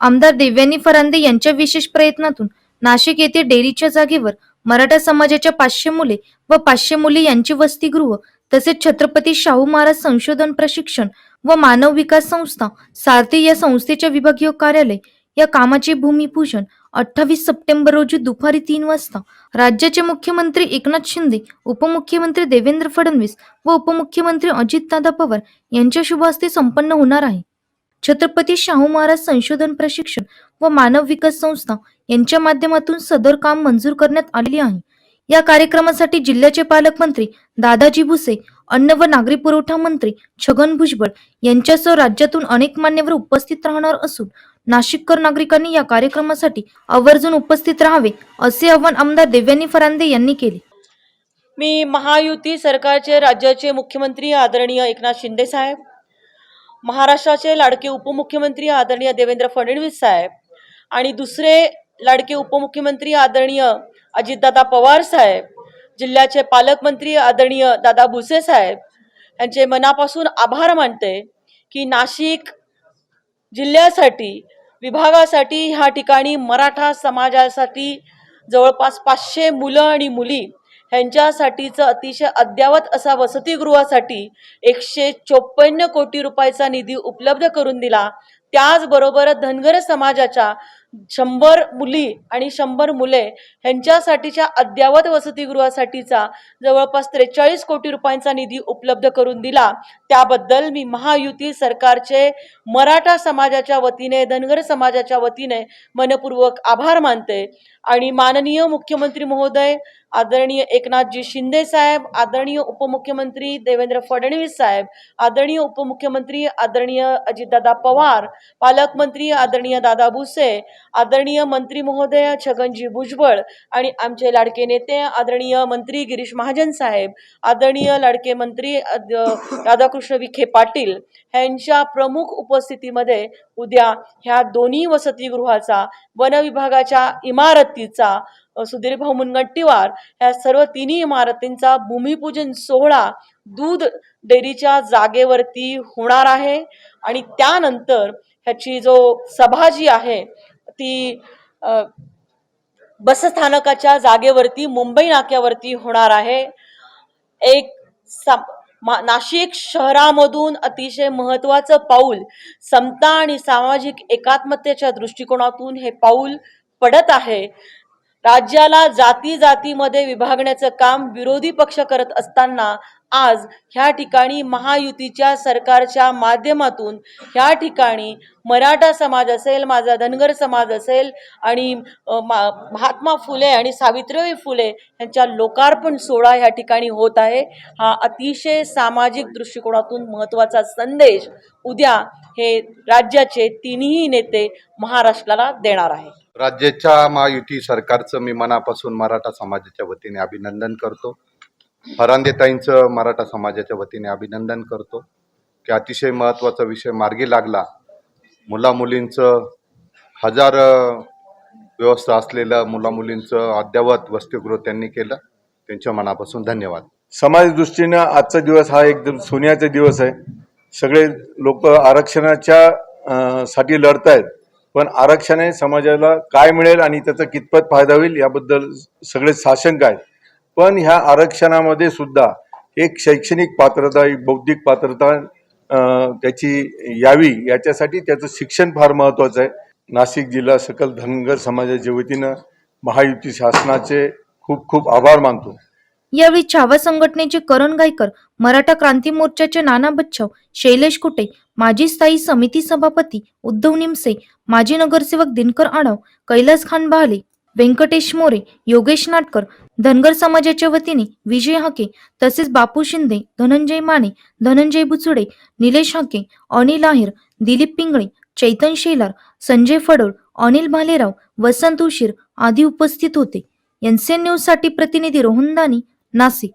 आमदार देव्यानी फरांदे यांच्या विशेष प्रयत्नातून नाशिक येथे डेअरीच्या जागेवर मराठा समाजाच्या पाचशे मुले व पाचशे मुली यांची वसतिगृह तसेच छत्रपती शाहू महाराज संशोधन प्रशिक्षण व मानव विकास संस्था सारथी या संस्थेच्या विभागीय कार्यालय या कामाचे भूमिपूजन अठ्ठावीस सप्टेंबर रोजी दुपारी तीन वाजता राज्याचे मुख्यमंत्री एकनाथ शिंदे उपमुख्यमंत्री देवेंद्र फडणवीस व उपमुख्यमंत्री अजितदादा पवार यांच्या शुभ हस्ते संपन्न होणार आहे. छत्रपती शाहू महाराज संशोधन प्रशिक्षण व मानव विकास संस्था यांच्या माध्यमातून सदर काम मंजूर करण्यात आले आहे. या कार्यक्रमासाठी जिल्ह्याचे पालकमंत्री दादाजी भुसे अन्न व नागरी पुरवठा मंत्री छगन भुजबळ यांच्यासह राज्यातून अनेक मान्यवर उपस्थित राहणार असून नाशिककर नागरिकांनी या कार्यक्रमासाठी आवर्जून उपस्थित राहावे असे आवाहन आमदार देव्यानी फरांदे यांनी केले. मी महायुती सरकारचे राज्याचे मुख्यमंत्री आदरणीय एकनाथ शिंदे साहेब महाराष्ट्राचे लाडके उपमुख्यमंत्री आदरणीय देवेंद्र फडणवीस साहेब आणि दुसरे लाडके उपमुख्यमंत्री आदरणीय अजितदादा पवार साहेब जिल्ह्याचे पालकमंत्री आदरणीय दादा भुसे साहेब यांचे मनापासून आभार मानते की नाशिक जिल्ह्यासाठी विभागासाठी ह्या ठिकाणी मराठा समाजासाठी जवळपास पाचशे मुलं आणि मुली ह्यांच्यासाठीचं अतिशय अद्ययावत असा वसतिगृहासाठी एकशे चोपन्न कोटी रुपयाचा निधी उपलब्ध करून दिला. त्याचबरोबर धनगर समाजाच्या शंभर मुली आणि शंभर मुले ह्यांच्यासाठीच्या अद्ययावत वसतिगृहासाठीचा जवळपास त्रेचाळीस कोटी रुपयांचा निधी उपलब्ध करून दिला. त्याबद्दल मी महायुती सरकारचे मराठा समाजाच्या वतीने धनगर समाजाच्या वतीने मनपूर्वक आभार मानते. आणि माननीय मुख्यमंत्री महोदय आदरणीय एकनाथजी शिंदे साहेब आदरणीय उपमुख्यमंत्री देवेंद्र फडणवीस साहेब आदरणीय उपमुख्यमंत्री आदरणीय अजितदादा पवार पालकमंत्री आदरणीय दादा भुसे आदरणीय मंत्री महोदय छगनजी भुजबळ आणि आमचे लाडके नेते आदरणीय मंत्री गिरीश महाजन साहेब आदरणीय लाडके मंत्री राधाकृष्ण विखे पाटील ह्यांच्या प्रमुख उपस्थितीमध्ये उद्या ह्या दोन्ही वसतिगृहाचा वन विभागाच्या इमारतीचा सुधीर भाऊ मुनगंटीवार ह्या सर्व तिन्ही इमारतींचा भूमिपूजन सोहळा दूध डेअरीच्या जागेवरती होणार आहे. आणि त्यानंतर ह्याची जो सभा जी आहे ती बसस्थानकाच्या जागेवरती मुंबई नाक्यावरती होणार आहे. एक सम मा- नाशिक शहरामधून अतिशय महत्त्वाचं पाऊल समता आणि सामाजिक एकात्मतेच्या दृष्टिकोनातून हे पाऊल पडत आहे. राज्याला जाती जातीमध्ये विभागण्याचं काम विरोधी पक्ष करत असताना आज ह्या ठिकाणी महायुतीच्या सरकारच्या माध्यमातून ह्या ठिकाणी मराठा समाज असेल माझा धनगर समाज असेल आणि मा- महात्मा फुले आणि सावित्रीबाई फुले यांच्या लोकार्पण सोहळा ह्या ठिकाणी होत आहे. हा अतिशय सामाजिक दृष्टिकोनातून महत्त्वाचा संदेश उद्या हे राज्याचे तिन्ही नेते महाराष्ट्राला देणार आहे राज्याच्या महायुती सरकारचं मी मनापासून मराठा समाजाच्या वतीने अभिनंदन करतो. हरांदेताईंचं मराठा समाजाच्या वतीने अभिनंदन करतो. की अतिशय महत्त्वाचा विषय मार्गी लागला. मुला मुलींचं हजार व्यवस्था असलेलं मुला मुलींचं अद्ययावत वसतिगृह त्यांनी केलं. त्यांच्या मनापासून धन्यवाद. समाज दृष्टीनं आजचा दिवस हा एकदम सोन्याचा दिवस आहे. सगळे लोक आरक्षणाच्या साठी लढत आहेत पण आरक्षणाने समाजाला काय मिळेल आणि त्याचा कितपत फायदा होईल याबद्दल सगळे साशंक आहेत. पण ह्या आरक्षणामध्ये सुद्धा एक शैक्षणिक पात्रता एक बौद्धिक पात्रता त्याची यावी याच्यासाठी त्याचं शिक्षण फार महत्त्वाचं आहे. नाशिक जिल्हा सकल धनगर समाजाच्या वतीनं महायुती शासनाचे खूप खूप आभार मानतो. यावेळी छावा संघटनेचे करण गायकर मराठा क्रांती मोर्चाचे नाना बच्छाव शैलेश कुटे माजी स्थायी समिती सभापती उद्धव निमसे माजी नगरसेवक दिनकर आढाव कैलास खान बहाले व्यंकटेश मोरे योगेश नाटकर धनगर समाजाच्या वतीने विजय हाके तसेच बापू शिंदे धनंजय माने धनंजय बुचुडे निलेश हाके अनिल आहेर दिलीप पिंगळे चैतन शेलार संजय फडोळ अनिल भालेराव वसंत उशीर आदी उपस्थित होते. एनसीएन न्यूजसाठी प्रतिनिधी रोहन दानी नाशिक.